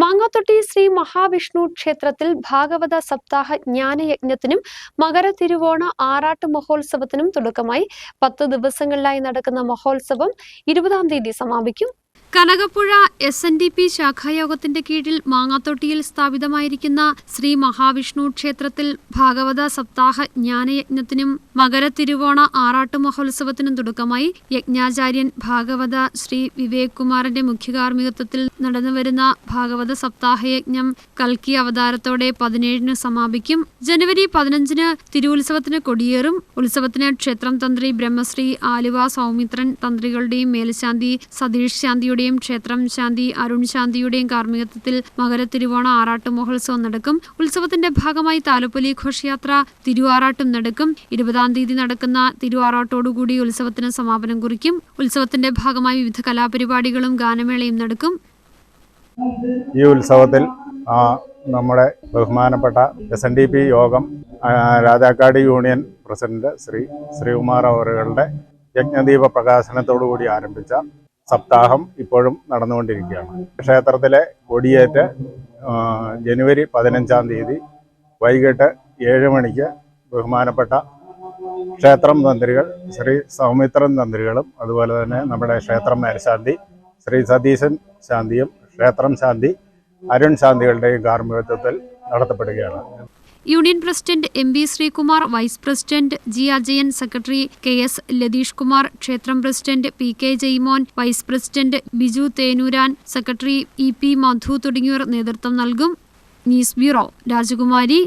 മാങ്ങാത്തൊട്ടി ശ്രീ മഹാവിഷ്ണു ക്ഷേത്രത്തിൽ ഭാഗവത സപ്താഹ ജ്ഞാനയജ്ഞത്തിനും മകര തിരുവോണ ആറാട്ട് മഹോത്സവത്തിനും തുടക്കമായി പത്ത് ദിവസങ്ങളിലായി നടക്കുന്ന മഹോത്സവം ഇരുപതാം തീയതി സമാപിക്കും. Kanakappuzha S N D P ശാഖായോഗത്തിന്റെ കീഴിൽ മാങ്ങാത്തൊട്ടിയിൽ സ്ഥാപിതമായിരിക്കുന്ന ശ്രീ മഹാവിഷ്ണു ക്ഷേത്രത്തിൽ ഭാഗവത സപ്താഹ ജ്ഞാനയജ്ഞത്തിനും മകര തിരുവോണ ആറാട്ട് മഹോത്സവത്തിനും തുടക്കമായി യജ്ഞാചാര്യൻ ഭാഗവത ശ്രീ വിവേക് കുമാറിന്റെ മുഖ്യകാർമ്മികത്വത്തിൽ നടന്നുവരുന്ന ഭാഗവത സപ്താഹയജ്ഞം കൽക്കി അവതാരത്തോടെ പതിനേഴിന് സമാപിക്കും. ജനുവരി പതിനഞ്ചിന് തിരുവുത്സവത്തിന് കൊടിയേറും. ഉത്സവത്തിന് ക്ഷേത്രം തന്ത്രി ബ്രഹ്മശ്രീ ആലുവ സൗമിത്രൻ തന്ത്രികളുടെയും മേൽശാന്തി സതീഷ് ശാന്തിയുടെയും ക്ഷേത്രം ശാന്തി അരുൺ ശാന്തിയുടെയും കാർമ്മികത്വത്തിൽ മകര തിരുവോണ ആറാട്ട് മഹോത്സവം നടക്കും. ഉത്സവത്തിന്റെ ഭാഗമായി താലപ്പൊലി ഘോഷയാത്ര തിരുവാറാട്ടും നടക്കും. ഇരുപതാം തീയതി നടക്കുന്ന തിരുവാറാട്ടോടുകൂടി ഉത്സവത്തിന് സമാപനം കുറിക്കും. ഉത്സവത്തിന്റെ ഭാഗമായി വിവിധ കലാപരിപാടികളും ഗാനമേളയും നടക്കും. ഈ ഉത്സവത്തിൽ നമ്മുടെ ബഹുമാനപ്പെട്ട S N D P Yogam Rajakkad union president Sri Sreekumar അവറുകളുടെ യജ്ഞദീപ പ്രകാശനത്തോടുകൂടി ആരംഭിച്ച സപ്താഹം ഇപ്പോഴും നടന്നുകൊണ്ടിരിക്കുകയാണ്. ക്ഷേത്രത്തിലെ കൊടിയേറ്റ് ജനുവരി പതിനഞ്ചാം തീയതി വൈകിട്ട് ഏഴ് മണിക്ക് ബഹുമാനപ്പെട്ട ക്ഷേത്രം തന്ത്രികൾ ശ്രീ സൗമിത്രൻ തന്ത്രികളും അതുപോലെ തന്നെ നമ്മുടെ ക്ഷേത്രം മേൽശാന്തി ശ്രീ സതീശൻ ശാന്തിയും ക്ഷേത്രം ശാന്തി അരുൺ ശാന്തികളുടെയും കാർമ്മികത്വത്തിൽ നടത്തപ്പെടുകയാണ്. Union president M V Sreekumar vice president G Ajayan secretary K S Latheesh Kumar ക്ഷേത്രം president P K Jaimon vice president Biju Thenuran secretary E P Madhu തുടങ്ങിയവർ നേതൃത്വം നൽകും. ന്യൂസ് ബ്യൂറോ രാജകുമാരി.